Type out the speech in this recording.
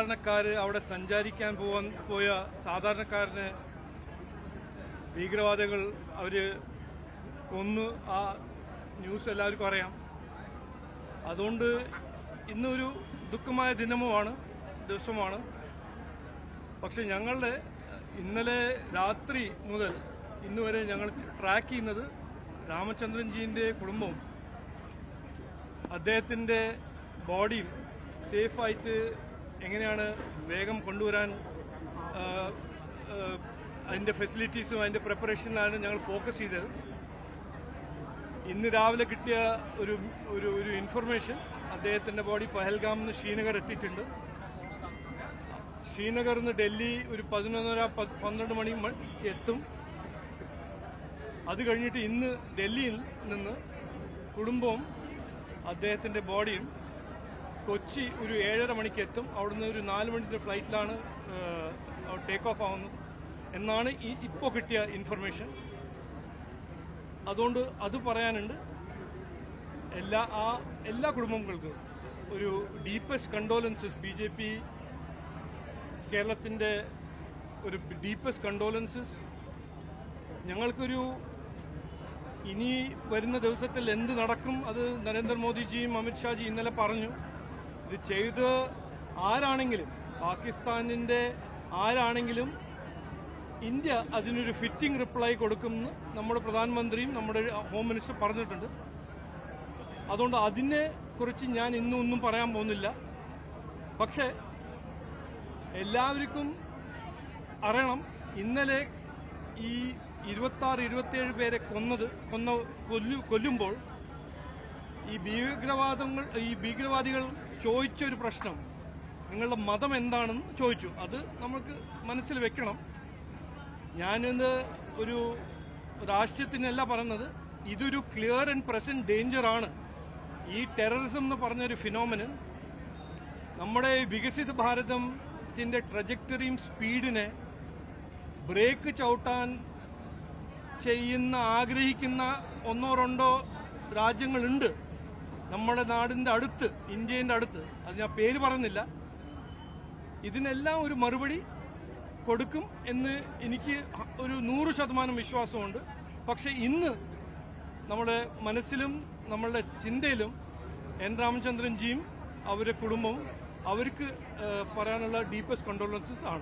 സാധാരണക്കാർ അവിടെ സഞ്ചാരിക്കാൻ പോവാൻ പോയ സാധാരണക്കാരന് ഭീകരവാദികൾ അവർ കൊന്ന്. ആ ന്യൂസ് എല്ലാവർക്കും അറിയാം. അതുകൊണ്ട് ഇന്നൊരു ദുഃഖമായ ദിനമുമാണ് ദിവസമാണ് പക്ഷെ ഞങ്ങളുടെ ഇന്നലെ രാത്രി മുതൽ ഇന്ന് വരെ ഞങ്ങൾ ട്രാക്ക് ചെയ്യുന്നത് രാമചന്ദ്രൻജീന്റെ കുടുംബവും അദ്ദേഹത്തിന്റെ ബോഡിയും സേഫായിട്ട് എങ്ങനെയാണ് വേഗം കൊണ്ടുവരാൻ അതിന്റെ ഫെസിലിറ്റീസും അതിന്റെ പ്രിപ്പറേഷനിലാണ് ഞങ്ങൾ ഫോക്കസ് ചെയ്തത്. ഇന്ന് രാവിലെ കിട്ടിയ ഒരു ഒരു ഒരു ഇൻഫർമേഷൻ അദ്ദേഹത്തിന്റെ ബോഡി പഹൽഗാമിൽ നിന്ന് ശ്രീനഗർ എത്തിയിട്ടുണ്ട്. ശ്രീനഗറിൽ നിന്ന് ഡൽഹി ഒരു പതിനൊന്നര പന്ത്രണ്ട് മണി എത്തും. അത് കഴിഞ്ഞിട്ട് ഇന്ന് ഡൽഹിയിൽ നിന്ന് കുടുംബവും അദ്ദേഹത്തിന്റെ ബോഡിയും കൊച്ചി ഒരു ഏഴര മണിക്ക് എത്തും അവിടുന്ന് ഒരു നാല് മണിന്റെ ഫ്ലൈറ്റിലാണ് ടേക്ക് ഓഫ് ആവുന്നത്. എന്നാണ് ഈ ഇപ്പോൾ കിട്ടിയ ഇൻഫർമേഷൻ അതുകൊണ്ട് അത് പറയാനുണ്ട്. എല്ലാ ആ എല്ലാ കുടുംബങ്ങൾക്കും ഒരു deepest condolences B J P കേരളത്തിന്റെ ഒരു ഡീപ്പസ്റ്റ് കണ്ടോലൻസസ് ഞങ്ങൾക്കൊരു ഇനി വരുന്ന ദിവസത്തിൽ എന്ത് നടക്കും അത് നരേന്ദ്രമോദിജിയും അമിത്ഷാജി ഇന്നലെ പറഞ്ഞു. ഇത് ചെയ്ത് ആരാണെങ്കിലും പാകിസ്ഥാനിന്റെ ആരാണെങ്കിലും ഇന്ത്യ അതിനൊരു ഫിറ്റിംഗ് റിപ്ലൈ കൊടുക്കുമെന്ന് നമ്മുടെ പ്രധാനമന്ത്രിയും നമ്മുടെ ഹോം മിനിസ്റ്റർ പറഞ്ഞിട്ടുണ്ട്. അതുകൊണ്ട് അതിനെ കുറിച്ച് ഞാൻ ഇന്നും ഒന്നും പറയാൻ പോകുന്നില്ല. പക്ഷേ എല്ലാവർക്കും അറിയണം ഇന്നലെ ഈ ഇരുപത്തി ആറ് ഇരുപത്തിയേഴ് പേരെ കൊന്നത് കൊന്ന കൊല്ലു കൊല്ലുമ്പോൾ ഈ ഭീകരവാദങ്ങൾ ഈ ഭീകരവാദികൾ ചോദിച്ച ഒരു പ്രശ്നം. നിങ്ങളുടെ മതം എന്താണെന്ന് ചോദിച്ചു. അത് നമുക്ക് മനസ്സിൽ വെക്കണം. ഞാനിത് ഒരു രാഷ്ട്രീയത്തിനല്ല പറഞ്ഞത് ഇതൊരു ക്ലിയർ ആൻഡ് പ്രസന്റ് ഡേഞ്ചർ ആണ്. ഈ ടെററിസം എന്ന് പറഞ്ഞൊരു ഫിനോമിന് നമ്മുടെ വികസിത ഭാരതത്തിന്റെ ട്രജക്ടറിയും സ്പീഡിനെ ബ്രേക്ക് ചവിട്ടാൻ ചെയ്യുന്ന ആഗ്രഹിക്കുന്ന ഒന്നോ രണ്ടോ രാജ്യങ്ങളുണ്ട്. നമ്മുടെ നാടിന്റെ അടുത്ത് ഇന്ത്യന്റെ അടുത്ത് അത് ഞാൻ പേര് പറയുന്നില്ല. ഇതിനെല്ലാം ഒരു മറുപടി കൊടുക്കും എന്ന് എനിക്ക് ഒരു നൂറ് ശതമാനം വിശ്വാസമുണ്ട്. പക്ഷെ ഇന്ന് നമ്മുടെ മനസ്സിലും നമ്മളുടെ ചിന്തയിലും എൻ രാമചന്ദ്രൻജിയും അവരുടെ കുടുംബവും അവർക്ക് പറയാനുള്ള ഡീപ്പസ്റ്റ് കണ്ടോളൻസസ് ആണ്.